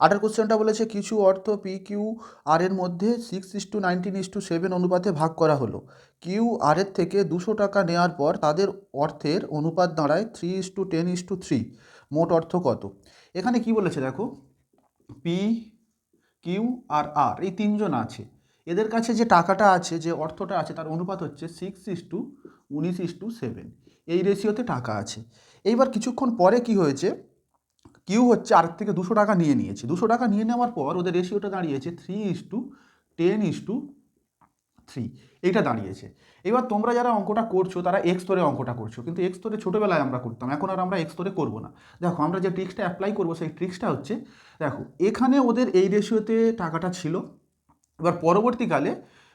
আটার কোশ্চেনটা বলেছে, কিছু অর্থ পি কিউ আর এর মধ্যে six is to nineteen is to seven অনুপাতে ভাগ করা হলো। কিউ আর এর থেকে দুশো টাকা নেওয়ার পর তাদের অর্থের অনুপাত দাঁড়ায় three is to ten is to three মোট অর্থ কত? এখানে কি বলেছে দেখো? পি কিউ আর আর এই তিনজন আছে। এদের কাছে যে টাকাটা আছে, যে অর্থটা আছে, তার অনুপাত হচ্ছে সিক্স ইস টু উনিশ ইস টু সেভেন এই রেশিওতে টাকা আছে। এইবার কিছুক্ষণ পরে কি হয়েছে? কিউ হচ্ছে আর থেকে দুশো টাকা নিয়ে নিয়েছে। দুশো টাকা নিয়ে নেওয়ার পর ওদের রেশিওটা দাঁড়িয়েছে three is to ten is to three এইটা দাঁড়িয়েছে। এবার তোমরা যারা অঙ্কটা করছ, তারা এক্স স্তরে অঙ্কটা করছ। কিন্তু এক্স স্তরে ছোটোবেলায় আমরা করতাম, এখন আর আমরা এক্স স্তরে করব না। দেখো, আমরা যে ট্রিক্সটা অ্যাপ্লাই করব, সেই ট্রিক্সটা হচ্ছে, দেখো, এখানে ওদের এই রেশিওতে টাকাটা ছিল। এবার পরবর্তীকালে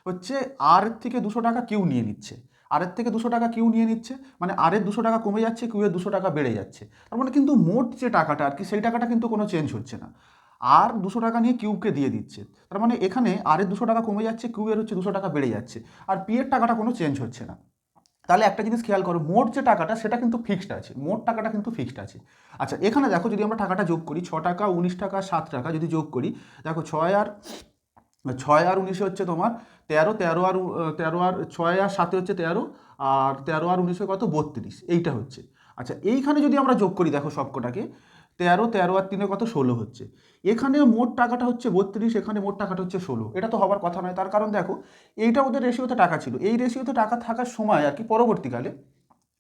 হচ্ছে আর থেকে দুশো টাকা কিউ নিয়ে নিচ্ছে। আরের থেকে দুশো টাকা কিউ নিয়ে নিচ্ছে মানে আরের দুশো টাকা কমে যাচ্ছে, কিউয়ের দুশো টাকা বেড়ে যাচ্ছে। তার মানে কিন্তু মোট যে টাকাটা আর কি, সেই টাকাটা কিন্তু কোনো চেঞ্জ হচ্ছে না। আর দুশো টাকা নিয়ে কিউবকে দিয়ে দিচ্ছে। তার মানে এখানে আরের দুশো টাকা কমে যাচ্ছে, কিউয়ের হচ্ছে দুশো টাকা বেড়ে যাচ্ছে। আর পি এর টাকাটা কোনো চেঞ্জ হচ্ছে না। তাহলে একটা জিনিস খেয়াল করো, মোট যে টাকাটা, সেটা কিন্তু ফিক্সড আছে। মোট টাকাটা কিন্তু ফিক্সড আছে। আচ্ছা এখানে দেখো যদি আমরা টাকাটা যোগ করি, ছ টাকা, উনিশ টাকা, সাত টাকা যদি যোগ করি, দেখো ছয় আর ছয় আর উনিশে হচ্ছে তোমার তেরো তেরো আর তেরো আর ছয় আর সাতে হচ্ছে তেরো, আর তেরো আর উনিশে কত? বত্রিশ। এইটা হচ্ছে। আচ্ছা এইখানে যদি আমরা যোগ করি, দেখো সবকটাকে, তেরো তেরো আর তিনে কত? ষোলো হচ্ছে। এখানে মোট টাকাটা হচ্ছে বত্রিশ, এখানে মোট টাকাটা হচ্ছে ষোলো। এটা তো হবার কথা নয়। তার কারণ দেখো, এইটা ওদের রেশিওতে টাকা ছিল। এই রেশিওতে টাকা থাকার সময় আর কি, পরবর্তীকালে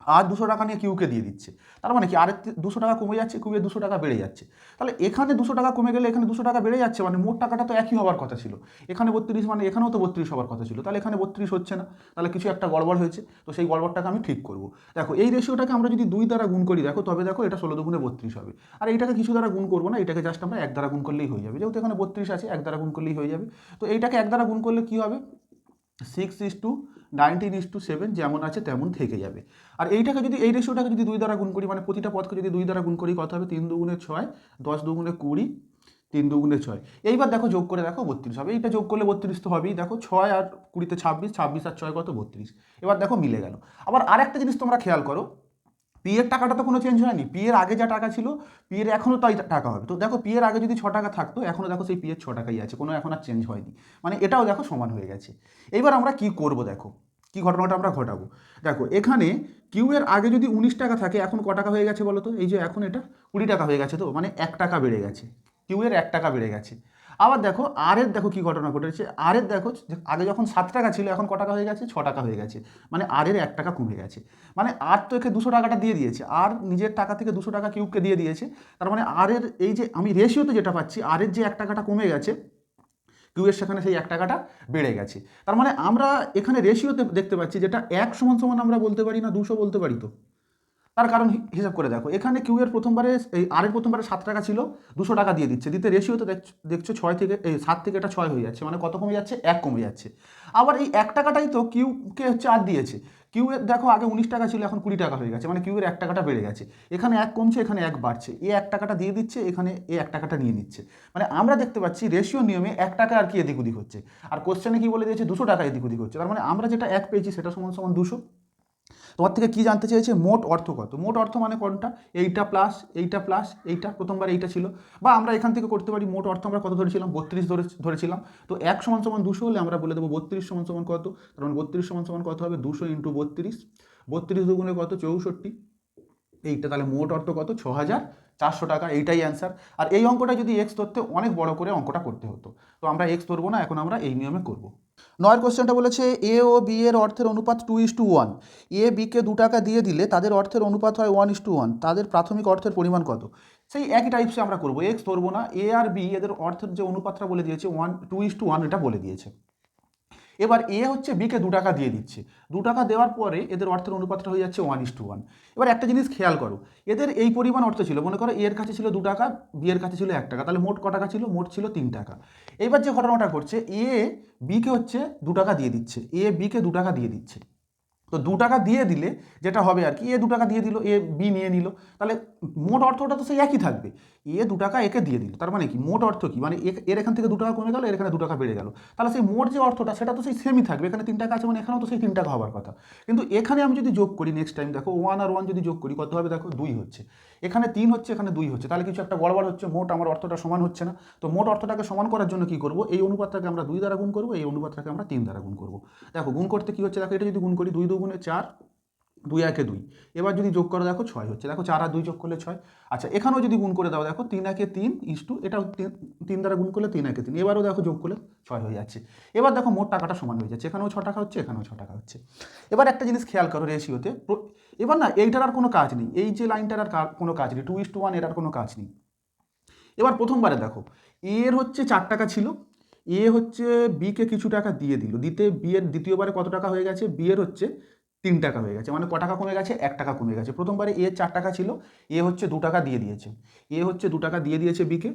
আর দুশো টাকা নিয়ে কিউকে দিয়ে দিচ্ছে। তার মানে কি? আর দুশো টাকা কমে যাচ্ছে কিউয়ে দুশো টাকা বেড়ে যাচ্ছে। তাহলে এখানে দুশো টাকা কমে গেলে এখানে দুশো টাকা বেড়ে যাচ্ছে মানে মোট টাকাটা তো একই হওয়ার কথা ছিল। এখানে বত্রিশ মানে এখানেও তো বত্রিশ হওয়ার কথা ছিল। তাহলে এখানে বত্রিশ হচ্ছে না। তাহলে কিছু একটা গড়বড় হয়েছে। তো সেই গড়বড়টাকে আমি ঠিক করব। দেখো, এই রেশিওটাকে আমরা যদি দুই দ্বারা গুণ করি, দেখো, তবে দেখো, এটা ষোলো দুগুণে বত্রিশ হবে। আর এইটাকে কিছু দ্বারা গুণ করব না, এটাকে জাস্ট আমরা এক দ্বারা গুণ করলেই হয়ে যাবে। যেহেতু এখানে বত্রিশ আছে, এক দ্বারা গুণ করলেই হয়ে যাবে। তো এইটাকে এক দ্বারা গুণ করলে কী হবে? Six is to nineteen is to seven যেমন আছে তেমন থেকে যাবে। আর এইটাকে যদি, এই রেশিওটাকে যদি দুই দ্বারা গুণ করি মানে প্রতিটা পদকে যদি দুই দ্বারা গুণ করি, কত হবে? তিন দুগুণে ছয়, দশ দুগুণে কুড়ি, তিন দুগুণে ছয়। এইবার দেখো যোগ করে দেখো বত্রিশ হবে। এইটা যোগ করলে বত্রিশ তো হবেই। দেখো ছয় আর কুড়িতে ছাব্বিশ ছাব্বিশ আর ছয় কত? বত্রিশ। এবার দেখো মিলে গেল। আবার আরেকটা জিনিস তোমরা খেয়াল করো পি এর টাকাটা তো কোনো চেঞ্জ হয়নি। পি এর আগে যা টাকা ছিল পি এর এখনও তাই টাকা হবে। তো দেখো পি এর আগে যদি ছ টাকা থাকতো এখনও দেখো সেই পি এর ছ টাকাই আছে। কোনো এখন আর চেঞ্জ হয়নি। মানে এটাও দেখো সমান হয়ে গেছে। এইবার আমরা কি করব দেখো? কি ঘটনাটা আমরা ঘটাবো? দেখো, এখানে কিউ এর আগে যদি উনিশ টাকা থাকে, এখন ক টাকা হয়ে গেছে বলো তো? এই যে এখন এটা কুড়ি টাকা হয়ে গেছে তো? মানে এক টাকা বেড়ে গেছে। কিউ এর এক টাকা বেড়ে গেছে। আবার দেখো আর এর দেখো কি ঘটনা ঘটেছে। আর এর দেখো আগে যখন সাত টাকা ছিল, এখন ক টাকা হয়ে গেছে? ছ টাকা হয়ে গেছে। মানে আর এর এক টাকা কমে গেছে। মানে আর তো একে দুশো টাকাটা দিয়ে দিয়েছে। আর নিজের টাকা থেকে দুশো টাকা কিউবকে দিয়ে দিয়েছে। তার মানে আর এর এই যে, আমি রেশিওতে যেটা পাচ্ছি আর এর যে এক টাকাটা কমে গেছে কিউয়ের সেখানে সেই এক টাকাটা বেড়ে গেছে। তার মানে আমরা এখানে রেশিওতে দেখতে পাচ্ছি যেটা এক সমান সমান আমরা বলতে পারি না, দুশো বলতে পারি তো। তার কারণ হিসাব করে দেখো, এখানে কিউ এর প্রথমবারে এই আরের প্রথমবারে সাত টাকা ছিল, দুশো টাকা দিয়ে দিচ্ছে। দিতে রেশিওতে দেখছ ছয় থেকে এই সাত থেকে এটা ছয় হয়ে যাচ্ছে মানে কত কমে যাচ্ছে? এক কমে যাচ্ছে। আবার এই এক টাকাটাই তো কিউকে হচ্ছে আর দিয়েছে। কিউ এর, দেখো আগে উনিশ টাকা ছিল, এখন কুড়ি টাকা হয়ে গেছে মানে কিউ এর এক টাকাটা বেড়ে গেছে। এখানে এক কমছে, এখানে এক বাড়ছে। এ এক টাকাটা দিয়ে দিচ্ছে, এখানে এ এক টাকাটা নিয়ে নিচ্ছে। মানে আমরা দেখতে পাচ্ছি রেশিও নিয়মে এক টাকা আর কি এদিক ওদিক হচ্ছে। আর কোশ্চেনে কি বলে দিয়েছে? দুশো টাকা এদিক ওদিক হচ্ছে। তার মানে আমরা যেটা এক পেয়েছি, সেটা সমান সমান দুশো। তোমার থেকে কি জানতে চেয়েছে? মোট অর্থ কত? মোট অর্থ মানে কোনটা? এইটা প্লাস এইটা প্লাস এইটা প্রথমবার এইটা ছিল। বা আমরা এখান থেকে করতে পারি, মোট অর্থ আমরা কত ধরেছিলাম? বত্রিশ ধরে ধরেছিলাম। তো এক সমান সমান দুশো হলে আমরা বলে দেবো বত্রিশ সমান সমান কত? তার মানে বত্রিশ সমান সমান কত হবে? দুশো ইন্টু বত্রিশ। বত্রিশ দুগুণে কত? চৌষট্টি। এইটা তাহলে মোট অর্থ কত? ছ হাজার চারশো টাকা। এইটাই অ্যান্সার আর এই অঙ্কটা যদি এক্স ধরতে অনেক বড় করে অঙ্কটা করতে হতো। তো আমরা এক্স ধরবো না, এখন আমরা এই নিয়মে করব। নয়ের কোশ্চেনটা বলেছে এ ও বি এর অর্থের অনুপাত two is to one A বিকে দু টাকা দিয়ে দিলে তাদের অর্থের অনুপাত হয় ওয়ান ইস টু ওয়ান তাদের প্রাথমিক অর্থের পরিমাণ কত? সেই একই টাইপসে আমরা করব এক্স ধরবো না এ আর বি এদের অর্থের যে অনুপাতটা বলে দিয়েছে one two is to one এটা বলে দিয়েছে। এবার এ হচ্ছে বিকে দু টাকা দিয়ে দিচ্ছে। দু টাকা দেওয়ার পরে এদের অর্থের অনুপাতটা হয়ে যাচ্ছে ওয়ান ইস টু ওয়ান এবার একটা জিনিস খেয়াল করো, এদের এই পরিমাণ অর্থ ছিল, মনে করো এর কাছে ছিল দু টাকা বি এর কাছে ছিল এক টাকা, তাহলে মোট ক টাকা ছিল? মোট ছিল তিন টাকা। এবার যে ঘটনাটা ঘটছে এ বিকে হচ্ছে দু টাকা দিয়ে দিচ্ছে। এ বিকে দু টাকা দিয়ে দিচ্ছে। তো দু টাকা দিয়ে দিলে যেটা হবে আর কি, এ দু টাকা দিয়ে দিল, এ বি নিয়ে নিল। তাহলে মোট অর্থটা তো সেই একই থাকবে। এ দু টাকা একে দিয়ে দিল। তার মানে কি? মোট অর্থ কি? মানে এর এখান থেকে দু টাকা কমে গেল, এর এখানে দু টাকা বেড়ে গেল। তাহলে সেই মোট যে অর্থটা, সেটা তো সেই সেমই থাকবে। এখানে তিন টাকা আছে মানে এখানেও তো সেই তিন টাকা হওয়ার কথা। কিন্তু এখানে আমি যদি যোগ করি নেক্সট টাইম দেখো ওয়ান আর ওয়ান যদি যোগ করি, কত হবে? দেখো, দুই হচ্ছে। এখানে তিন হচ্ছে, এখানে দুই হচ্ছে। তাহলে কিছু একটা গড়বড় হচ্ছে, মোট আমার অর্থটা সমান হচ্ছে না। তো মোট অর্থটাকে সমান করার জন্য কি করব? এই অনুপাতটাকে আমরা দুই দ্বারা গুণ করব, এই অনুপাতটাকে আমরা তিন দ্বারা গুণ করব। দেখো, গুণ করতে কি হচ্ছে? দেখো, এটা যদি গুণ করি, দুই দুগুণে চার দুই একে দুই। এবার যদি যোগ করো, দেখো ছয় হচ্ছে। দেখো চার আর দুই যোগ করলে ছয়। আচ্ছা এখানেও যদি গুণ করে দাও, দেখো তিন একে তিন ইস টু, এটাও তিন দ্বারা গুণ করলে তিন একে তিন। এবারও দেখো যোগ করলে ছয় হয়ে যাচ্ছে। এবার দেখো মোট টাকাটা সমান হয়ে যাচ্ছে। এখানেও ছ টাকা হচ্ছে, এখানেও ছ টাকা হচ্ছে। এবার একটা জিনিস খেয়াল করো রেশিওতে। এবার না, এইটার আর কোনো কাজ নেই। এই যে লাইনটার আর কোনো কাজ নেই। টু ইস টু ওয়ান, এর আর কোনো কাজ নেই। এবার প্রথমবারে দেখো, এর হচ্ছে চার টাকা ছিল। এ হচ্ছে বিকে কিছু টাকা দিয়ে দিল। দিতে বিয়ের দ্বিতীয়বারে কত টাকা হয়ে গেছে? বিয়ের হচ্ছে তিন টাকা হয়ে গেছে। মানে ক টাকা কমে গেছে? এক টাকা কমে গেছে। প্রথমবারে এ চার টাকা ছিল, এ হচ্ছে দু টাকা দিয়ে দিয়েছে। এ হচ্ছে দু টাকা দিয়ে দিয়েছে বিকে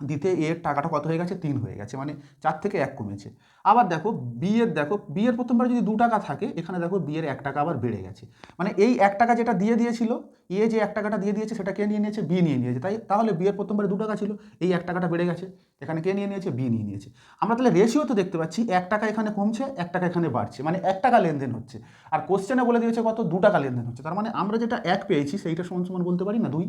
দিতে এর টাকাটা কত হয়ে গেছে? তিন হয়ে গেছে মানে চার থেকে এক কমেছে। আবার দেখো, বি এর দেখো, বি এর প্রথমবার যদি দু টাকা থাকে, এখানে দেখো বি এর এক টাকা আবার বেড়ে গেছে। মানে এই এক টাকা যেটা দিয়ে দিয়েছিল, এ যে এক টাকাটা দিয়ে দিয়েছে, সেটা কে নিয়ে নিয়েছে? বি নিয়ে নিয়েছে। তাই তাহলে বি এর প্রথমবারে দু টাকা ছিল, এই এক টাকাটা বেড়ে গেছে। এখানে কে নিয়ে নিয়েছে? বি নিয়ে নিয়েছে। আমরা তাহলে রেশিও তো দেখতে পাচ্ছি, এক টাকা এখানে কমছে, এক টাকা এখানে বাড়ছে মানে এক টাকা লেনদেন হচ্ছে। আর কোশ্চেনে বলে দিয়েছে কত? দু টাকা লেনদেন হচ্ছে। তার মানে আমরা যেটা এক পেয়েছি, সেইটা সমান সমান বলতে পারি না? দুই।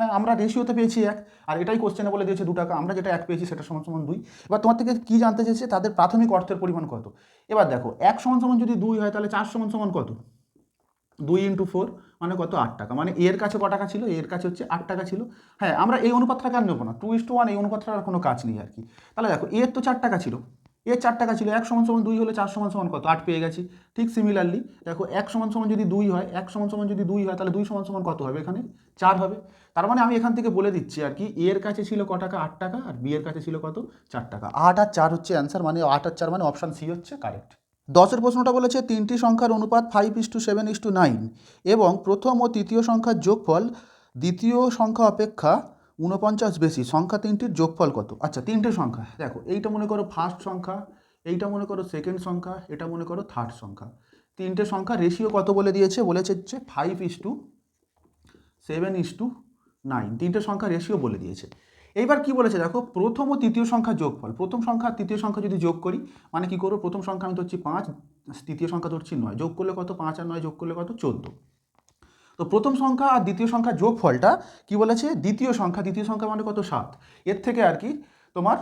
হ্যাঁ আমরা রেশিওতে পেয়েছি এক, আর এটাই কোশ্চেনে বলে দিয়েছে দু টাকা। আমরা যেটা এক পেয়েছি সেটা সমান সমান দুই। এবার তোমার থেকে কী জানতে চেয়েছে তাদের প্রাথমিক অর্থের পরিমাণ কত? এবার দেখো, এক সমান সমান যদি দুই হয়, তাহলে চার সমান সমান কত? দুই ইন্টু ফোর মানে কত? আট টাকা। মানে এর কাছে ক টাকা ছিল? এর কাছে হচ্ছে আট টাকা ছিল। হ্যাঁ আমরা এই অনুপাতটাকে আর নেব না? টু ইস টু ওয়ান এই অনুপাতটার কোনো কাজ নেই আর কি। তাহলে দেখো, এর তো চার টাকা ছিল। এর চার টাকা ছিল, এক সমান সমান দুই হলে চার সমান সমান কত? আট পেয়ে গেছি। ঠিক সিমিলারলি দেখো, এক সমান সমান যদি দুই হয়, এক সমান সমান যদি দুই হয়, তাহলে দুই সমান সমান কত হবে এখানে? চার হবে। তার মানে আমি এখান থেকে বলে দিচ্ছি আর কি এর কাছে ছিল ক টাকা? আট টাকা, আর বি এর কাছে ছিল কত? চার টাকা। আট আর চার হচ্ছে অ্যান্সার মানে আট আর চার মানে অপশান সি হচ্ছে কারেক্ট দশের প্রশ্নটা বলেছে, তিনটি সংখ্যার অনুপাত five is to seven is to nine এবং প্রথম ও তৃতীয় সংখ্যার যোগফল দ্বিতীয় সংখ্যা অপেক্ষা ঊনপঞ্চাশ বেশি, সংখ্যা তিনটির যোগফল কত? আচ্ছা তিনটে সংখ্যা। দেখো, এইটা মনে করো ফার্স্ট সংখ্যা, এইটা মনে করো সেকেন্ড সংখ্যা, এটা মনে করো থার্ড সংখ্যা। তিনটে সংখ্যা রেশিও কত বলে দিয়েছে? বলেছে হচ্ছে five is to seven is to nine তিনটে সংখ্যা রেশিও বলে দিয়েছে। এইবার কি বলেছে? দেখো, প্রথম ও তৃতীয় সংখ্যা যোগফল। প্রথম সংখ্যা তৃতীয় সংখ্যা যদি যোগ করি মানে কি করব? প্রথম সংখ্যা আমি ধরছি পাঁচ, তৃতীয় সংখ্যা ধরছি নয়। যোগ করলে কত? পাঁচ আর নয় যোগ করলে কত? চোদ্দ। তো প্রথম সংখ্যা আর দ্বিতীয় সংখ্যা যোগফলটা কি বলেছে? দ্বিতীয় সংখ্যা দ্বিতীয় সংখ্যা মানে কত? সাত। এর থেকে আর কি তোমার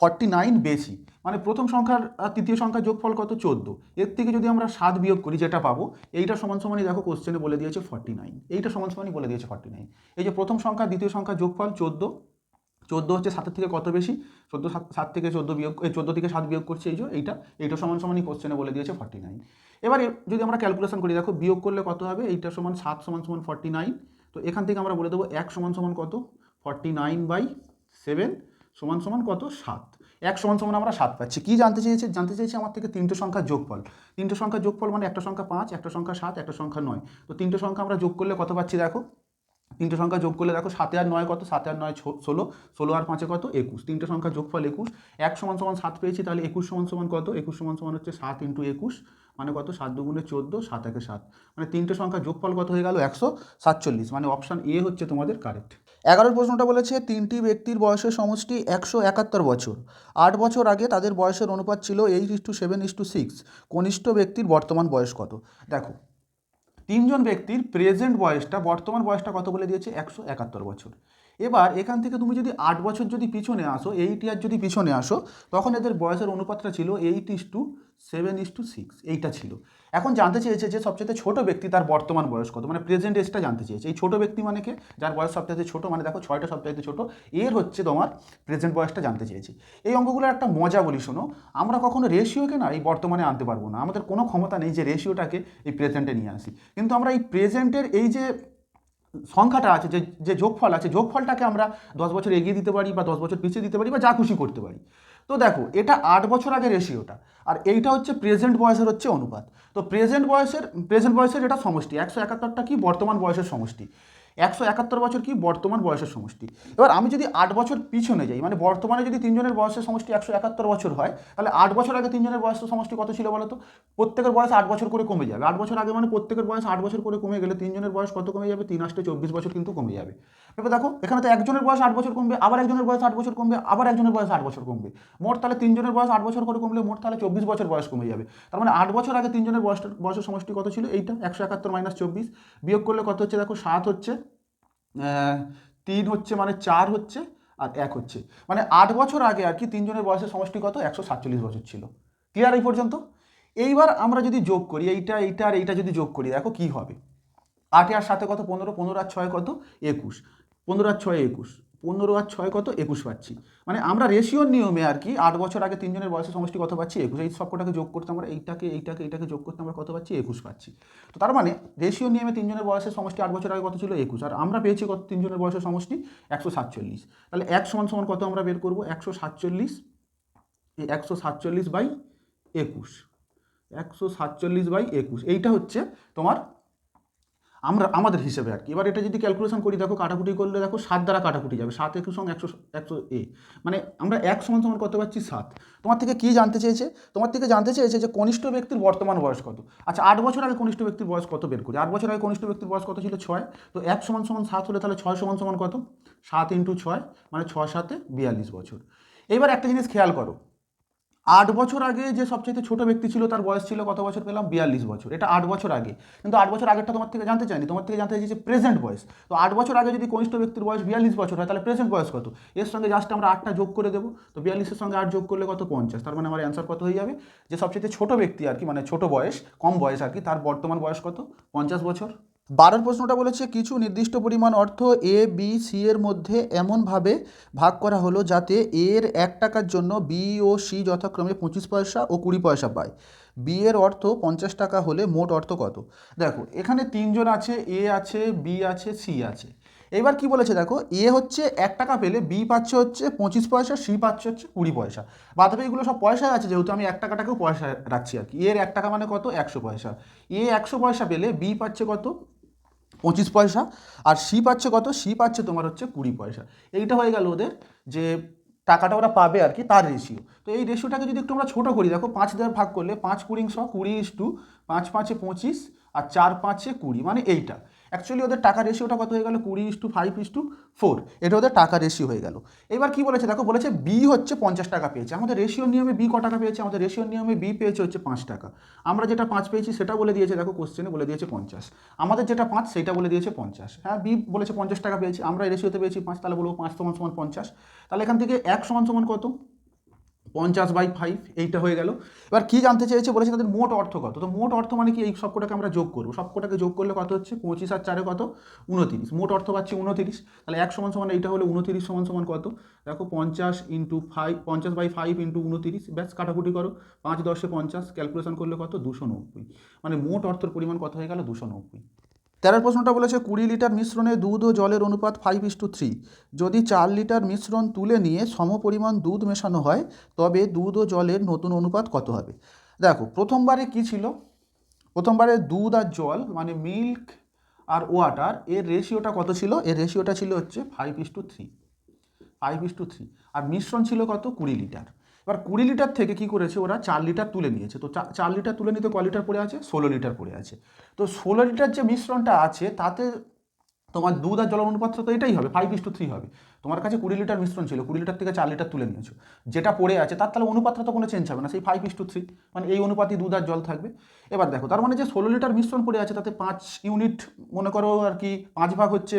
ফর্টি নাইন বেশি। মানে প্রথম সংখ্যার আর তৃতীয় সংখ্যা যোগফল কত? চোদ্দ। এর থেকে যদি আমরা সাত বিয়োগ করি, যেটা পাবো, এইটা সমান সমানই দেখো কোশ্চেনে বলে দিয়েছে ফর্টি নাইন এইটা সমান সমানই বলে দিয়েছে ফর্টি নাইন এই যে প্রথম সংখ্যা, দ্বিতীয় সংখ্যা, যোগফল, চোদ্দ। চোদ্দ হচ্ছে সাতের থেকে কত বেশি? চোদ্দ সাত সাত থেকে চোদ্দ বিয়োগ, এই চোদ্দ থেকে সাত বিয়োগ করছে এই যে এইটা এইটা সমান সমানই কোশ্চেনে বলে দিয়েছে ফর্টি নাইন এবার যদি আমরা ক্যালকুলেশন করি, দেখো বিয়োগ করলে কত হবে? এইটা সমান সাত সমান সমান ফর্টি নাইন তো এখান থেকে আমরা বলে দেবো এক সমান সমান কত? ফর্টি নাইন বাই সেভেন সমান সমান কত? সাত। এক সমান সমান আমরা সাত পাচ্ছি। কী জানতে চেয়েছে? জানতে চেয়েছে আমার থেকে তিনটে সংখ্যার যোগফল। তিনটে সংখ্যার যোগফল মানে একটা সংখ্যা পাঁচ, একটা সংখ্যা সাত, একটা সংখ্যা নয়। তো তিনটে সংখ্যা আমরা যোগ করলে কত পাচ্ছি দেখো? তিনটে সংখ্যা যোগ করলে দেখো সাতে আর নয় কত? সাতে আর নয় ষোলো। ষোলো আর পাঁচে কত? একুশ। তিনটে সংখ্যা যোগফল একুশ। এক সমান সমান সাত পেয়েছি, তাহলে একুশ সমান সমান কত? একুশ সমান সমান হচ্ছে সাত ইন্টু একুশ। মানে কত? সাত দুগুণে চোদ্দ, সাত একে সাত। মানে তিনটে সংখ্যা যোগফল কত হয়ে গেল? একশো সাতচল্লিশ। মানে অপশান এ হচ্ছে তোমাদের কারেক্ট এগারোর প্রশ্নটা বলেছে, তিনটি ব্যক্তির বয়সের সমষ্টি একশো একাত্তর বছর। আট বছর আগে তাদের বয়সের অনুপাত ছিল eight is to seven is to six. কনিষ্ঠ ব্যক্তির বর্তমান বয়স কত? দেখো তিনজন ব্যক্তির প্রেজেন্ট বয়সটা, বর্তমান বয়সটা কত বলে দিয়েছে? একশো একাত্তর বছর। এবার এখান থেকে তুমি যদি আট বছর যদি পিছনে আসো এইট ইয়ার যদি পিছনে আসো, তখন এদের বয়সের অনুপাতটা ছিল eight is to seven is to six এইটা ছিল। এখন জানতে চেয়েছে যে সবচেয়ে ছোট ব্যক্তি তার বর্তমান বয়স কত? মানে প্রেজেন্ট এজটা জানতে চেয়েছে। এই ছোট ব্যক্তি মানে কে? যার বয়স সবচাইতে ছোট মানে দেখো ছয়টা সবচাইতে ছোট, এর হচ্ছে তোমার প্রেজেন্ট বয়সটা জানতে চেয়েছি। এই অঙ্কগুলোর একটা মজা বলি শোনো, আমরা কখনো রেশিওকে না এই বর্তমানে আনতে পারব না। আমাদের কোনো ক্ষমতা নেই যে রেশিওটাকে এই প্রেজেন্টে নিয়ে আসি। কিন্তু আমরা এই প্রেজেন্টের এই যে সংখ্যাটা আছে, যে যে যোগফল আছে, যোগফলটাকে আমরা দশ বছর এগিয়ে দিতে পারি বা দশ বছর পিছিয়ে দিতে পারি বা যা খুশি করতে পারি। তো দেখো, এটা আট বছর আগে রেশিওটা, আর এইটা হচ্ছে প্রেজেন্ট বয়সের হচ্ছে অনুপাত। তো প্রেজেন্ট বয়সের প্রেজেন্ট বয়সের এটা সমষ্টি, একশো একাত্তরটা কি বর্তমান বয়সের সমষ্টি? একশো একাত্তর বছর কি বর্তমান বয়সের সমষ্টি এবার আমি যদি আট বছর পিছনে যাই মানে বর্তমানে যদি তিনজনের বয়সের সমষ্টি একশো একাত্তর বছর হয় তাহলে আট বছর আগে তিনজনের বয়সের সমষ্টি কত ছিল বলো তো প্রত্যেকের বয়স আট বছর করে কমে যাবে আট বছর আগে মানে প্রত্যেকের বয়স আট বছর করে কমে গেলে তিনজনের বয়স কত কমে যাবে তিন আষ্টে চব্বিশ বছর কিন্তু কমে যাবে এবার দেখো এখানে তো একজনের বয়স আট বছর কমবে আবার একজনের বয়স আট বছর কমবে আবার একজনের বয়স আট বছর কমবে মোট তাহলে তিনজনের বয়স আট বছর করে কমলে মোট তাহলে চব্বিশ বছর বয়স কমে যাবে তার মানে আট বছর আগে তিনজনের বয়স বয়সের সমষ্টি কত ছিল এইটা একশো একাত্তর মাইনাস চব্বিশ বিয়োগ করলে কত হচ্ছে দেখো সাত হচ্ছে তিন হচ্ছে মানে চার হচ্ছে আর এক হচ্ছে। মানে আট বছর আগে আর কি তিনজনের বয়সের সমষ্টি কত? একশো সাতচল্লিশ বছর ছিল। ক্লিয়ার এই পর্যন্ত? এইবার আমরা যদি যোগ করি, এইটা এইটা আর এইটা যদি যোগ করি, দেখো কি হবে? আটে আর সাথে কত? পনেরো পনেরো আর ছয় কত? একুশ। পনেরো আর ছয়, একুশ। পনেরো আর ছয় কত? একুশ পাচ্ছি। মানে আমরা রেশিওর নিয়মে আর কি, আট বছর আগে তিনজনের বয়সের সমষ্টি কত পাচ্ছি? একুশ। এই সবকটাকে যোগ করতে আমরা এইটাকে এইটাকে এইটাকে যোগ করতে আমরা কত পাচ্ছি? একুশ পাচ্ছি। তো তার মানে রেশিও নিয়মে তিনজনের বয়সের সমষ্টি আট বছর আগে কত ছিল? একুশ। আর আমরা পেয়েছি কত তিনজনের বয়সের সমষ্টি? একশো সাতচল্লিশ। তাহলে এক সমান সমান কত আমরা বের করব? একশো সাতচল্লিশ। একশো সাতচল্লিশ বাই একুশ। একশো সাতচল্লিশ বাই একুশ। এইটা হচ্ছে তোমার আমরা, আমাদের হিসেবে আর কি। এবার এটা যদি ক্যালকুলেশন করি, দেখো কাটাকুটি করলে দেখো সাত দ্বারা কাটাকুটি যাবে। সাত একুশ সঙ্গে একশো একশো এ। মানে আমরা এক সমান সমান কত পাচ্ছি সাত। তোমার থেকে কী জানতে চেয়েছে? তোমার থেকে জানতে চেয়েছে যে কনিষ্ঠ ব্যক্তির বর্তমান বয়স কত? আচ্ছা আট বছর আগে কনিষ্ঠ ব্যক্তির বয়স কত বের করি? আট বছর আগে কনিষ্ঠ ব্যক্তির বয়স কত ছিল? ছয়। তো এক সমান সমান সাত হলে তাহলে ছয় সমান সমান কত? সাত ইন্টু ছয় মানে ছয় সাতে বিয়াল্লিশ বছর। এবার একটা জিনিস খেয়াল করো। আট বছর আগে যে সবচেয়ে ছোট ব্যক্তি ছিল, তার বয়স ছিল কত বছর পেলাম? বিয়াল্লিশ বছর। এটা আট বছর আগে। কিন্তু আট বছর আগেরটা তোমার থেকে জানতে চাইনি। তোমার থেকে জানতে চাইছি যে প্রেজেন্ট বয়স। তো আট বছর আগে যদি কনিষ্ঠ ব্যক্তির বয়স বিয়াল্লিশ বছর হয়, তাহলে প্রেজেন্ট বয়স কত? এর সঙ্গে জাস্ট আমরা আটটা যোগ করে দেবো। তো বিয়াল্লিশের সঙ্গে আট যোগ করলে কত? পঞ্চাশ। তার মানে আমার অ্যান্সার কত হয়ে যাবে? যে সবচেয়ে ছোট ব্যক্তি আর কি মানে ছোট বয়স, কম বয়স আর কি, তার বর্তমান বয়স কত? পঞ্চাশ বছর। বারোর প্রশ্নটা বলেছে, কিছু নির্দিষ্ট পরিমাণ অর্থ এ বি সি এর মধ্যে এমনভাবে ভাগ করা হলো যাতে এর এক টাকার জন্য বি ও সি যথাক্রমে পঁচিশ পয়সা ও কুড়ি পয়সা পায়। বি এর অর্থ পঞ্চাশ টাকা হলে মোট অর্থ কত? দেখো, এখানে তিনজন আছে এ আছে বি আছে সি আছে। এবার কি বলেছে দেখো এ হচ্ছে এক টাকা পেলে বি পাচ্ছে হচ্ছে পঁচিশ পয়সা সি পাচ্ছে হচ্ছে কুড়ি পয়সা। বাদবে এগুলো সব পয়সা আছে, যেহেতু আমি এক টাকাটাকেও পয়সা রাখছি আর কি। এর এক টাকা মানে কত? একশো পয়সা। এ একশো পয়সা পেলে বি পাচ্ছে কত? পঁচিশ পয়সা, আর সি পাচ্ছে কত? সি পাচ্ছে তোমার হচ্ছে কুড়ি পয়সা। এইটা হয়ে গেল ওদের যে টাকাটা ওরা পাবে আর কি, তার রেশিও তো এই রেশিওটাকে যদি একটু আমরা ছোটো করি, দেখো পাঁচ দেওয়ার ভাগ করলে পাঁচ কুড়ি কুড়ি ইস টু, পাঁচ পাঁচে পঁচিশ আর চার পাঁচে কুড়ি মানে এইটা। অ্যাকচুয়ালি ওদের টাকা রেশিওটা কত হয়ে গেল? কুড়ি is to five is to four এটা ওদের টাকা রেশিও হয়ে গেল। এবার কি বলেছে? দেখো, বলেছে বি হচ্ছে পঞ্চাশ টাকা পেয়েছে। আমাদের রেশিওর নিয়মে বি ক টাকা পেয়েছে? আমাদের রেশিওর নিয়মে বি পেয়েছে হচ্ছে পাঁচ টাকা। আমরা যেটা পাঁচ পেয়েছি সেটা বলে দিয়েছে, দেখো কোশ্চেনে বলে দিয়েছে পঞ্চাশ। আমাদের যেটা পাঁচ, সেটা বলে দিয়েছে পঞ্চাশ। হ্যাঁ বি বলেছে পঞ্চাশ টাকা পেয়েছি। আমরা রেশিওতে পেয়েছি পাঁচ, তাহলে বলব পাঁচ সমান সমান পঞ্চাশ। তাহলে এখান থেকে এক সমান সমান কত? পঞ্চাশ বাই ফাইভ এইটা হয়ে গেল। এবার কি জানতে চেয়েছে বলেছে তাদের মোট অর্থ কত? তো মোট অর্থ মানে কি? এই সবকটাকে আমরা যোগ করব। সবকটাকে যোগ করলে কত হচ্ছে? পঁচিশ আর চারে কত? উনতিরিশ মোট অর্থ পাচ্ছি উনতিরিশ তাহলে এক সমান সমান এইটা হলো উনতিরিশ সমান সমান কত? দেখো পঞ্চাশ ইন্টু ফাইভ পঞ্চাশ বাই ফাইভ ইন্টু উনতিরিশ ব্যাস, কাটাকুটি করো। পাঁচ, দশে পঞ্চাশ। ক্যালকুলেশন করলে কত? দুশো নব্বই। মানে মোট অর্থের পরিমাণ কত হয়ে গেল? দুশো নব্বই। তেরোর প্রশ্নটা বলেছে, কুড়ি লিটার মিশ্রণে দুধ ও জলের অনুপাত ফাইভ ইস টু থ্রি যদি চার লিটার মিশ্রণ তুলে নিয়ে সমপরিমাণ দুধ মেশানো হয়, তবে দুধ ও জলের নতুন অনুপাত কত হবে? দেখো, প্রথমবারে কি ছিল? প্রথমবারে দুধ আর জল মানে মিল্ক আর ওয়াটার, এর রেশিওটা কত ছিল? এর রেশিওটা ছিল হচ্ছে five is to three five is to three আর মিশ্রণ ছিল কত? কুড়ি লিটার। এবার কুড়ি লিটার থেকে কি করেছে ওরা? চার লিটার তুলে নিয়েছে। তো চার লিটার তুলে নিতে ক লিটার পড়ে আছে? ষোলো লিটার পড়ে আছে। তো ষোলো লিটার যে মিশ্রণটা আছে, তাতে তোমার দুধ আর জল তো এটাই হবে ফাইভ ইস টু থ্রি হবে। তোমার কাছে কুড়ি লিটার মিশ্রণ ছিল, কুড়ি লিটার থেকে চার লিটার তুলে নিয়েছো। যেটা পড়ে আছে, তার তাহলে অনুপাতটা তো কোনো চেঞ্জ হবে না, সেই ফাইভ ইস টু থ্রি মানে এই অনুপাতই দুধ আর জল থাকবে। এবার দেখো, তার মানে যে ষোলো লিটার মিশ্রণ পড়ে আছে, তাতে পাঁচ ইউনিট মনে করো আর কি, পাঁচ ভাগ হচ্ছে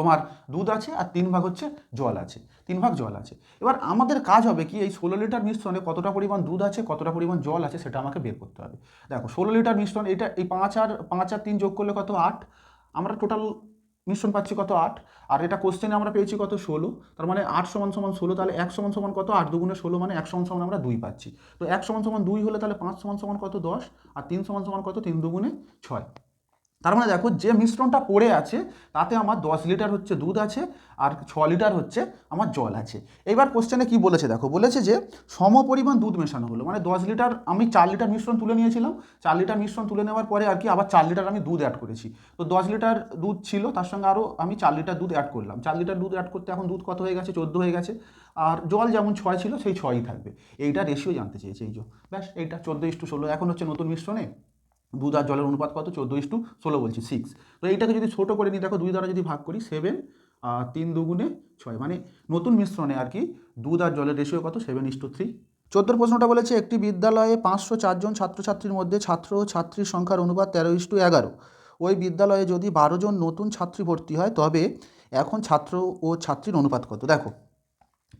তোমার দুধ আছে আর তিন ভাগ হচ্ছে জল আছে, তিন ভাগ জল আছে। এবার আমাদের কাজ হবে কি, এই ষোলো লিটার মিশ্রণে কতটা পরিমাণ দুধ আছে, কতটা পরিমাণ জল আছে সেটা আমাকে বের করতে হবে। দেখো, ষোলো লিটার মিশ্রণ, এটা এই পাঁচ আর পাঁচ আর তিন যোগ করলে কত আট? আমরা টোটাল মিশ্রণ পাচ্ছি কত আট? আর এটা কোশ্চেনে আমরা পেয়েছি কত ষোলো? তার মানে আট সমান সমান ষোলো, তাহলে এক সমান সমান কত? আট দুগুণে ষোলো মানে এক সমান সমান আমরা দুই পাচ্ছি। তো এক সমান সমান দুই হলে তাহলে পাঁচ সমান সমান কত? দশ। আর তিন সমান সমান কত? তিন দুগুণে ছয়। তার মানে দেখো যে মিশ্রণটা পড়ে আছে, তাতে আমার দশ লিটার হচ্ছে দুধ আছে আর ছ লিটার হচ্ছে আমার জল আছে। এবার কোশ্চেনে কি বলেছে দেখো? বলেছে যে সম পরিমাণ দুধ মেশানো হলো। মানে দশ লিটার আমি চার লিটার মিশ্রণ তুলে নিয়েছিলাম, চার লিটার মিশ্রণ তুলে নেওয়ার পরে আর কি আবার চার লিটার আমি দুধ অ্যাড করেছি। তো দশ লিটার দুধ ছিল, তার সঙ্গে আরও আমি চার লিটার দুধ অ্যাড করলাম। চার লিটার দুধ অ্যাড করতে এখন দুধ কত হয়ে গেছে? চোদ্দ হয়ে গেছে। আর জল যেমন ছয় ছিল, সেই ছয়ই থাকবে। এইটা রেশিও জানতে চেয়েছে এই যে। ব্যাস, এইটা চোদ্দ ইস্টু ষোলো। এখন হচ্ছে নতুন মিশ্রণে। দুধ আর জলের অনুপাত কত? চোদ্দ ইস্টু ষোলো বলছি সিক্স তো এইটাকে যদি ছোটো করে নিই, দেখো দুই দ্বারা যদি ভাগ করি সেভেন তিন দুগুণে ছয়। মানে নতুন মিশ্রণে আর কি দুধ আর জলের রেশিও কত? সেভেন ইস্টু থ্রি চোদ্দোর প্রশ্নটা বলেছে, একটি বিদ্যালয়ে পাঁচশো চারজন ছাত্রছাত্রীর মধ্যে ছাত্র ও ছাত্রীর সংখ্যার অনুপাত তেরো ইস্টু এগারো। ওই বিদ্যালয়ে যদি বারো জন নতুন ছাত্রী ভর্তি হয়, তবে এখন ছাত্র ও ছাত্রীর অনুপাত কত? দেখো,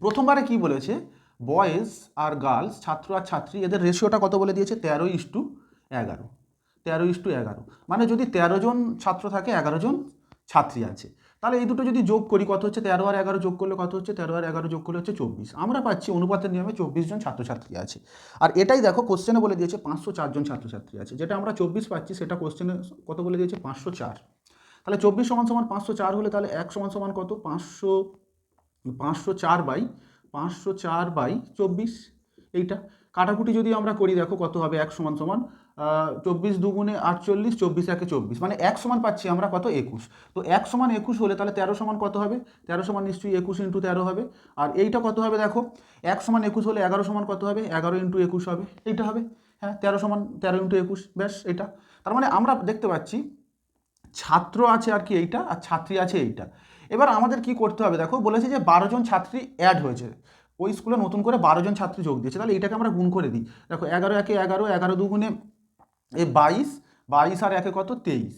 প্রথমবারে কি বলেছে? বয়েজ আর গার্লস ছাত্র আর ছাত্রী, এদের রেশিওটা কত বলে দিয়েছে? তেরো ইস টু এগারো। তেরো ইস টু এগারো। মানে যদি তেরো জন ছাত্র থাকে, এগারো জন ছাত্রী আছে। তাহলে এই দুটো যদি যোগ করি, কত হচ্ছে? তেরো আর এগারো যোগ করলে কত হচ্ছে? তেরো আর এগারো যোগ করলে হচ্ছে চব্বিশ। আমরা পাচ্ছি অনুপাতের নিয়মে চব্বিশ জন ছাত্রছাত্রী আছে। আর এটাই দেখো কোশ্চেনে বলে দিয়েছে পাঁচশো চারজন ছাত্রছাত্রী আছে। যেটা আমরা চব্বিশ পাচ্ছি, সেটা কোশ্চেনে কত বলে দিয়েছে? পাঁচশো চার। তাহলে চব্বিশ সমান সমান পাঁচশো চার হলে তাহলে এক সমান সমান কত? পাঁচশো পাঁচশো চার বাই, পাঁচশো চার বাই চব্বিশ। এইটা। কাটাকুটি যদি আমরা করি, দেখো কত হবে? এক সমান সমান চব্বিশ দুগুণে আটচল্লিশ, চব্বিশ একে চব্বিশ। মানে এক সমান পাচ্ছি আমরা কত? একুশ। তো এক সমান একুশ হলে তাহলে তেরো সমান কত হবে? তেরো সমান নিশ্চয়ই একুশ ইন্টু তেরো হবে। আর এইটা কত হবে দেখো? এক সমান একুশ হলে এগারো সমান কত হবে? এগারো ইন্টু একুশ হবে। এইটা হবে। হ্যাঁ তেরো সমান তেরো ইন্টু একুশ। ব্যাস এটা তার মানে আমরা দেখতে পাচ্ছি ছাত্র আছে আর কি এইটা, আর ছাত্রী আছে এইটা। এবার আমাদের কি করতে হবে দেখো? বলেছে যে বারো জন ছাত্রী অ্যাড হয়েছে। ওই স্কুলে নতুন করে বারো জন ছাত্রী যোগ দিয়েছে। তাহলে এটাকে আমরা গুণ করে দিই। দেখো, এগারো একে এগারো এগারো দুগুণে এ বাইশ বাইশ আর একে কত? তেইশ।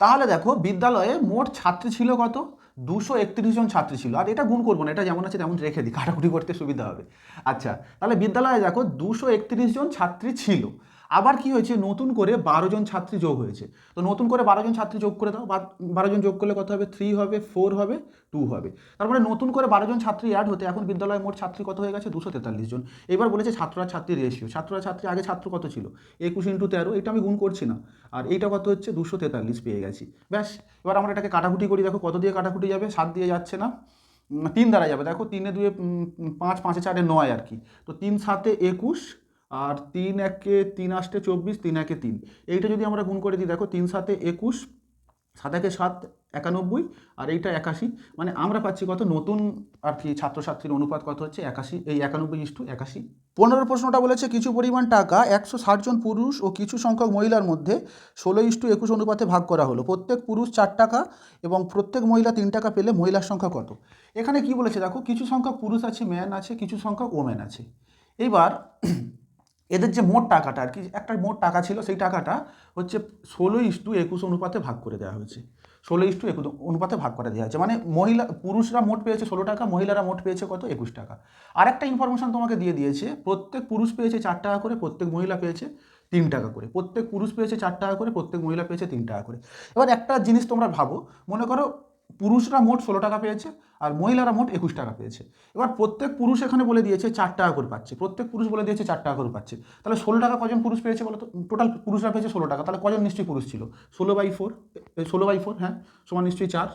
তাহলে দেখো, বিদ্যালয়ে মোট ছাত্রী ছিল কত? দুশো একত্রিশ জন ছাত্রী ছিল। আর এটা গুণ করব না, এটা যেমন আছে তেমন রেখে দিই, কাটাকুটি করতে সুবিধা হবে। আচ্ছা তাহলে বিদ্যালয়ে দেখো, দুশো একত্রিশ জন ছাত্রী ছিল। আবার কি হয়েছে? নতুন করে বারো জন ছাত্রী যোগ হয়েছে। তো নতুন করে বারো জন ছাত্রী যোগ করে দাও। বারো জন যোগ করলে কত হবে? থ্রি হবে ফোর হবে টু হবে। তারপরে নতুন করে বারো জন ছাত্রী অ্যাড হতে এখন বিদ্যালয়ে মোট ছাত্রী কত হয়ে গেছে? দুশো তেতাল্লিশ জন। এবার বলেছে ছাত্র আর ছাত্রীর রেশিও ছাত্র আর ছাত্রী আগে ছাত্র কত ছিল? একুশ ইন্টু তেরো এটা আমি গুণ করছি না। আর এইটা কত হচ্ছে? দুশো তেতাল্লিশ পেয়ে গেছি। ব্যাস, এবার আমরা এটাকে কাটাকুটি করি। দেখো কত দিয়ে কাটাকুটি যাবে? সাত দিয়ে যাচ্ছে না? তিন দ্বারা যাবে। দেখো তিনে দুয়ে পাঁচ, পাঁচে চারে নয় আর কি। তো তিন সাতে একুশ আর তিন একে তিন আষ্টে চব্বিশ, তিন একে তিন। এইটা যদি আমরা গুণ করে দিই, দেখো, তিন সাতে একুশ, সাত একে সাত একানব্বই, আর এইটা একাশি। মানে আমরা পাচ্ছি কত? নতুন আর কি ছাত্রছাত্রীর অনুপাত কত হচ্ছে? একাশি। এই একানব্বই ইস্টু একাশি। পনেরো প্রশ্নটা বলেছে, কিছু পরিমাণ টাকা একশো ষাট জন পুরুষ ও কিছু সংখ্যক মহিলার মধ্যে ষোলো ইস্টু একুশ অনুপাতে ভাগ করা হলো। প্রত্যেক পুরুষ চার টাকা এবং প্রত্যেক মহিলা তিন টাকা পেলে মহিলার সংখ্যা কত? এখানে কি বলেছে দেখো, কিছু সংখ্যক পুরুষ আছে ম্যান আছে, কিছু সংখ্যক ওম্যান আছে। এইবার এদের যে মোট টাকাটা আর কি, একটা মোট টাকা ছিল সেই টাকাটা হচ্ছে ষোলো ইস্টু একুশ অনুপাতে ভাগ করে দেওয়া হয়েছে। ষোলো ইস্টু একুশ অনুপাতে ভাগ করে দেওয়া হয়েছে। মানে মহিলা, পুরুষরা মোট পেয়েছে ষোলো টাকা, মহিলারা মোট পেয়েছে কত? একুশ টাকা। আর একটা ইনফরমেশন তোমাকে দিয়ে দিয়েছে, প্রত্যেক পুরুষ পেয়েছে চার টাকা করে, প্রত্যেক মহিলা পেয়েছে তিন টাকা করে। প্রত্যেক পুরুষ পেয়েছে চার টাকা করে, প্রত্যেক মহিলা পেয়েছে তিন টাকা করে। এবার একটা জিনিস তোমরা ভাবো, মনে করো পুরুষরা মোট ষোলো টাকা পেয়েছে আর মহিলারা মোট একুশ টাকা পেয়েছে। এবার প্রত্যেক পুরুষ এখানে বলে দিয়েছে চার টাকা করে পাচ্ছে। প্রত্যেক পুরুষ বলে দিয়েছে চার টাকা করে পাচ্ছে। তাহলে ষোলো টাকা কজন পুরুষ পেয়েছে বলো তো? টোটাল পুরুষরা পেয়েছে ষোলো টাকা। তাহলে কজন নিশ্চয়ই পুরুষ ছিল? ষোলো বাই ফোর ষোলো বাই ফোর হ্যাঁ? সমান নিশ্চয়ই চার।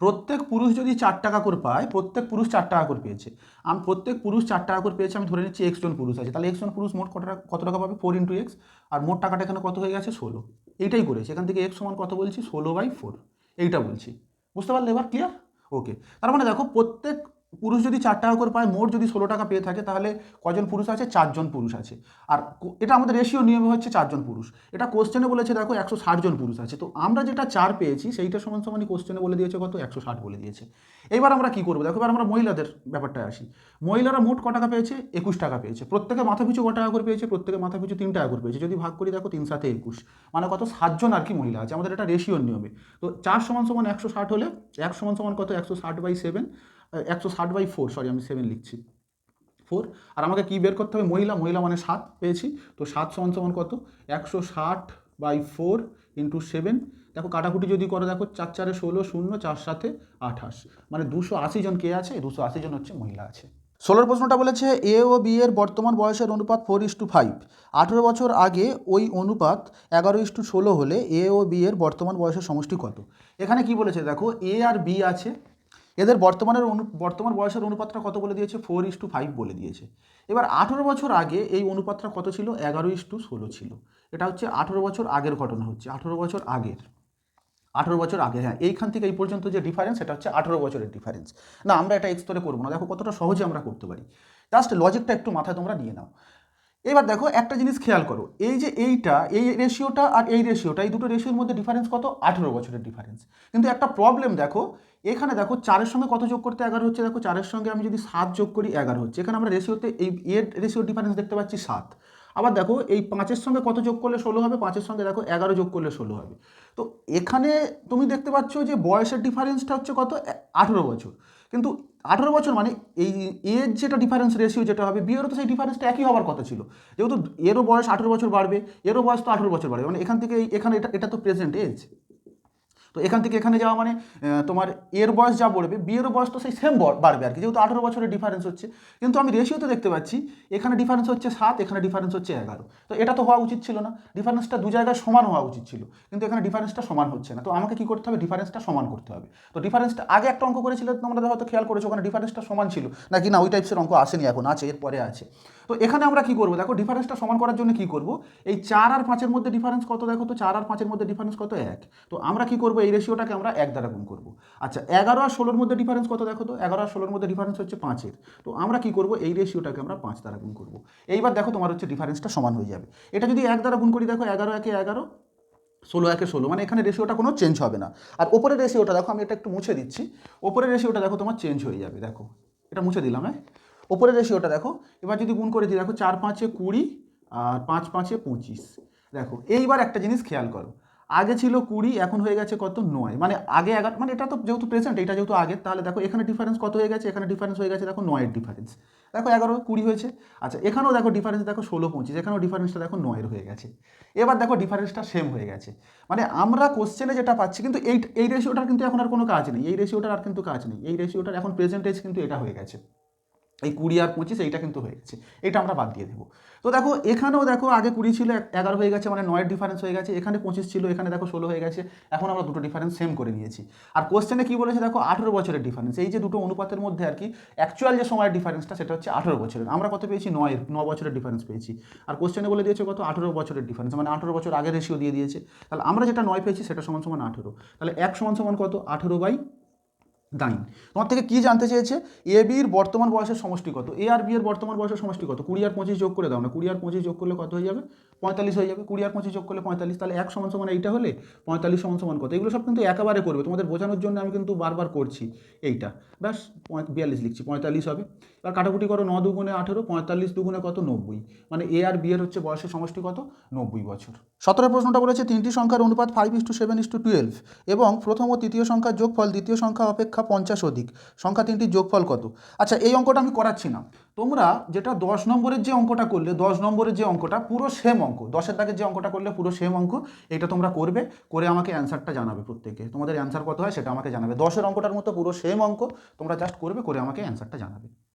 প্রত্যেক পুরুষ যদি চার টাকা করে পায়, প্রত্যেক পুরুষ চার টাকা করে পেয়েছে। আমি, প্রত্যেক পুরুষ চার টাকা করে পেয়েছে, আমি ধরে নিচ্ছি এক্স জন পুরুষ আছে। তাহলে এক্স জন পুরুষ মোট কত টাকা কত টাকা পাবে? ফোর ইন্টু এক্স আর মোট টাকাটা এখানে কত হয়ে গেছে? ষোলো। এইটাই করেছে। এখান থেকে এক্স সমান কত বলছি? ষোলো বাই ফোর এইটা বলছি। বুঝতে পারলে এবার ক্লিয়ার ওকে তার মানে দেখো প্রত্যেক পুরুষ যদি চার টাকা করে পায়, মোট যদি ষোলো টাকা পেয়ে থাকে, তাহলে কজন পুরুষ আছে? চারজন পুরুষ আছে। আর এটা আমাদের রেশিও নিয়মে হচ্ছে চারজন পুরুষ। এটা কোশ্চেনে বলেছে, দেখো, একশো ষাট জন পুরুষ আছে। তো আমরা যেটা চার পেয়েছি, সেইটা সমান সমানই কোশ্চেনে বলে দিয়েছে কত? একশো ষাট বলে দিয়েছে। এবার আমরা কি করব? দেখো, এবার আমরা মহিলাদের ব্যাপারটায় আসি। মহিলারা মোট ক টাকা পেয়েছে? একুশ টাকা পেয়েছে। প্রত্যেকে মাথা পিছু ক টাকা করে পেয়েছে? প্রত্যেকে মাথা পিছু তিন টাকা করে পেয়েছে। যদি ভাগ করি, দেখো, তিন সাথে একুশ। মানে কত? সাতজন আর কি মহিলা আছে। আমাদের এটা রেশিওর নিয়মে। তো চার সমান সমান একশো ষাট হলে, এক সমান সমান কত? একশো ষাট বাই সেভেন একশো ষাট বাই ফোর সরি আমি সেভেন লিখছি। ফোর আর আমাকে কী বের করতে হবে? মহিলা মহিলা মানে সাত পেয়েছি। তো সাত সমান সমান কত? একশো ষাট বাই ফোর ইন্টু সেভেন দেখো, কাটাকুটি যদি করো, দেখো, চার চারে ষোলো, শূন্য, চার সাথে আঠাশ। মানে দুশো আশি জন কে আছে? দুশো আশি জন হচ্ছে মহিলা আছে। ষোলোর প্রশ্নটা বলেছে এ ও বি এর বর্তমান বয়সের অনুপাত ফোর ইস টু ফাইভ আঠেরো বছর আগে ওই অনুপাত এগারো ইস টু ষোলো হলে এ ও বি এর বর্তমান বয়সের সমষ্টি কত? এখানে কি বলেছে? দেখো এ আর বি আছে এদের বর্তমানের অনু, বর্তমান বয়সের অনুপাতটা কত বলে দিয়েছে? ফোর ইস টু ফাইভ বলে দিয়েছে। এবার আঠেরো বছর আগে এই অনুপাতটা কত ছিল? এগারো ইস টু ষোলো ছিল। এটা হচ্ছে আঠেরো বছর আগের ঘটনা হচ্ছে, আঠেরো বছর আগের। আঠেরো বছর আগে হ্যাঁ এইখান থেকে এই পর্যন্ত যে ডিফারেন্স সেটা হচ্ছে আঠেরো বছরের ডিফারেন্স না, আমরা এটা এক্সতরে করব না। দেখো, কতটা সহজে আমরা করতে পারি। জাস্ট লজিকটা একটু মাথায় তোমরা নিয়ে নাও। এবার দেখো, একটা জিনিস খেয়াল করো। এই যে এইটা, এই রেশিওটা আর এই রেশিওটা এই দুটো রেশিওর মধ্যে ডিফারেন্স কত? আঠেরো বছরের ডিফারেন্স কিন্তু একটা প্রবলেম দেখো এখানে দেখো চারের সঙ্গে কত যোগ করতে এগারো হচ্ছে? দেখো চারের সঙ্গে আমি যদি সাত যোগ করি এগারো হচ্ছে। এখানে আমরা রেশিওতে এই এর রেশিওর ডিফারেন্স দেখতে পাচ্ছি সাত। আবার দেখো এই পাঁচের সঙ্গে কত যোগ করলে ষোলো হবে? পাঁচের সঙ্গে দেখো এগারো যোগ করলে ষোলো হবে। তো এখানে তুমি দেখতে পাচ্ছ যে বয়সের ডিফারেন্সটা হচ্ছে কত? আঠেরো বছর। কিন্তু আঠেরো বছর মানে এই এর যেটা ডিফারেন্স রেশিও যেটা হবে, বিয়েরও তো সেই ডিফারেন্সটা একই হওয়ার কথা ছিল। যেহেতু এরও বয়স আঠেরো বছর বাড়বে, এরও বয়স তো আঠেরো বছর বাড়বে। মানে এখান থেকে এখানে এটা এটা তো প্রেজেন্ট এজ তো এখান থেকে এখানে যাওয়া মানে তোমার এর বয়স যা বাড়বে বিয়ের বয়স তো সেই সেম বাড়বে আর কি। যেহেতু আঠেরো বছরের ডিফারেন্স হচ্ছে, কিন্তু আমি রেশিওতে দেখতে পাচ্ছি, এখানে ডিফারেন্স হচ্ছে সাত, এখানে ডিফারেন্স হচ্ছে এগারো। তো এটা তো হওয়া উচিত ছিল না। ডিফারেন্সটা দু জায়গায় সমান হওয়া উচিত ছিল, কিন্তু এখানে ডিফারেন্সটা সমান হচ্ছে না। তো আমাকে কি করতে হবে? ডিফারেন্সটা সমান করতে হবে। তো ডিফারেন্সটা আগে একটা অঙ্ক করেছিল, তোমরা হয়তো খেয়াল করেছ, ওখানে ডিফারেন্সটা সমান ছিল। নাকি না, ওই টাইপসের অঙ্ক আসেনি, এখন আছে, এরপরে আছে। তো এখানে আমরা কি করব? দেখো ডিফারেন্সটা সমান করার জন্য কি করব? এই চার আর পাঁচের মধ্যে ডিফারেন্স কত দেখো তো? চার আর পাঁচের মধ্যে ডিফারেন্স কত? এক। তো আমরা কি করব? এই রেশিওটাকে আমরা এক দ্বারা গুণ করব। আচ্ছা এগারো আর ষোলোর মধ্যে ডিফারেন্স কত দেখো তো? এগারো আর ষোলোর মধ্যে ডিফারেন্স হচ্ছে পাঁচের। তো আমরা কি করব? এই রেশিওটাকে আমরা পাঁচ দ্বারা গুণ করব। এইবার দেখো তোমার হচ্ছে ডিফারেন্সটা সমান হয়ে যাবে। এটা যদি এক দ্বারা গুণ করি, দেখো এগারো একে এগারো, ষোলো একে ষোলো মানে এখানে রেশিওটা কোনো চেঞ্জ হবে না। আর ওপরের রেশিওটা দেখো আমি এটা একটু মুছে দিচ্ছি। ওপরের রেশিওটা দেখো তোমার চেঞ্জ হয়ে যাবে, দেখো। এটা মুছে দিলাম হ্যাঁ? ওপরের রেশিওটা দেখো, এবার যদি গুণ করে দিই, দেখো চার পাঁচে কুড়ি আর পাঁচ পাঁচে পঁচিশ। দেখো, এইবার একটা জিনিস খেয়াল করো, আগে ছিল কুড়ি, এখন হয়ে গেছে কত? নয়। মানে আগে এগারো মানে এটা তো যেহেতু প্রেজেন্ট এটা যেহেতু আগে তাহলে দেখো এখানে ডিফারেন্স কত হয়ে গেছে? এখানে ডিফারেন্স হয়ে গেছে দেখো নয়ের ডিফারেন্স দেখো এগারো, কুড়ি হয়েছে। আচ্ছা এখানেও দেখো ডিফারেন্স দেখো ষোলো, পঁচিশ, এখানেও ডিফারেন্সটা দেখো নয়ের হয়ে গেছে। এবার দেখো ডিফারেন্সটা সেম হয়ে গেছে। মানে আমরা কোশ্চেনে যেটা পাচ্ছি, কিন্তু এই এই রেশিওটার কিন্তু এখন আর কোনো কাজ নেই, এই রেশিওটার আর কিন্তু কাজ নেই, এই রেশিওটার এখন প্রেজেন্টেজ কিন্তু এটা হয়ে গেছে। এই কুড়ি আর পঁচিশ, এইটা কিন্তু হয়ে গেছে। এটা আমরা বাদ দিয়ে দেবো। তো দেখো, এখানেও দেখো, আগে কুড়ি ছিল, এগারো হয়ে গেছে মানে নয়ের ডিফারেন্স হয়ে গেছে। এখানে পঁচিশ ছিল, এখানে দেখো ষোলো হয়ে গেছে। এখন আমরা দুটো ডিফারেন্স সেম করে নিয়েছি। আর কোশ্চেনে কী বলেছে দেখো, আঠেরো বছরের ডিফারেন্স এই যে দুটো অনুপাতের মধ্যে আর কি অ্যাকচুয়াল যে সময়ের ডিফারেন্সটা সেটা হচ্ছে আঠেরো বছরের। আমরা কত পেয়েছি? নয়ের ন বছরের ডিফারেন্স পেয়েছি। আর কোশ্চেনে বলে দিয়েছে কত? আঠেরো বছরের ডিফারেন্স মানে আঠেরো বছর আগে রেশিও দিয়ে দিয়েছে। তাহলে আমরা যেটা নয় পেয়েছি, সেটা সমান সমান আঠেরো। তাহলে এক সমান সমান কত? আঠেরো বাই নাইন তোমার থেকে কি জানতে চেয়েছে? এ বির বর্তমান বয়সের সমষ্টি কত? এ আর বি এর বর্তমান বয়সের সমষ্টি কত? কুড়ি আর পঁচিশ যোগ করে দাও না। কুড়ি আর পঁচিশ যোগ করলে কত হয়ে যাবে? পঁয়তাল্লিশ হয়ে যাবে। কুড়ি আর পঁচিশ যোগ করলে পঁয়তাল্লিশ। তাহলে এক সমান সমান এইটা হলে পঁয়তাল্লিশ সমান সমান কত? এগুলো সব কিন্তু একেবারে করবে। তোমাদের বোঝানোর জন্য আমি কিন্তু বারবার করছি এইটা। ব্যাস বিয়াল্লিশ লিখছি। পঁয়তাল্লিশ হবে। এবার কাটাকুটি করো ন দুগুণে আঠেরো। পঁয়তাল্লিশ দুগুণে কত? নব্বই। মানে এ আর বি এর হচ্ছে বয়সের সমষ্টি কত? নব্বই বছর। সতেরো প্রশ্নটা বলেছে, তিনটি সংখ্যার অনুপাত five is to seven is to twelve এবং প্রথম ও তৃতীয় সংখ্যার যোগফল দ্বিতীয় সংখ্যা অপেক্ষা পঞ্চাশ অধিক, সংখ্যা তিনটির যোগফল কত? আচ্ছা এই অঙ্কটা আমি করাচ্ছি না। তোমরা যেটা দশ নম্বরের যে অঙ্কটা করলে, দশ নম্বরের যে অঙ্কটা, পুরো সেম অঙ্ক, দশের দাগের যে অঙ্কটা করলে পুরো সেম অঙ্ক, এটা তোমরা করবে, করে আমাকে অ্যান্সারটা জানাবে প্রত্যেকে। তোমাদের অ্যান্সার কত হয় সেটা আমাকে জানাবে। দশের অঙ্কটার মতো পুরো সেম অঙ্ক, তোমরা জাস্ট করবে, করে আমাকে অ্যান্সারটা জানাবে।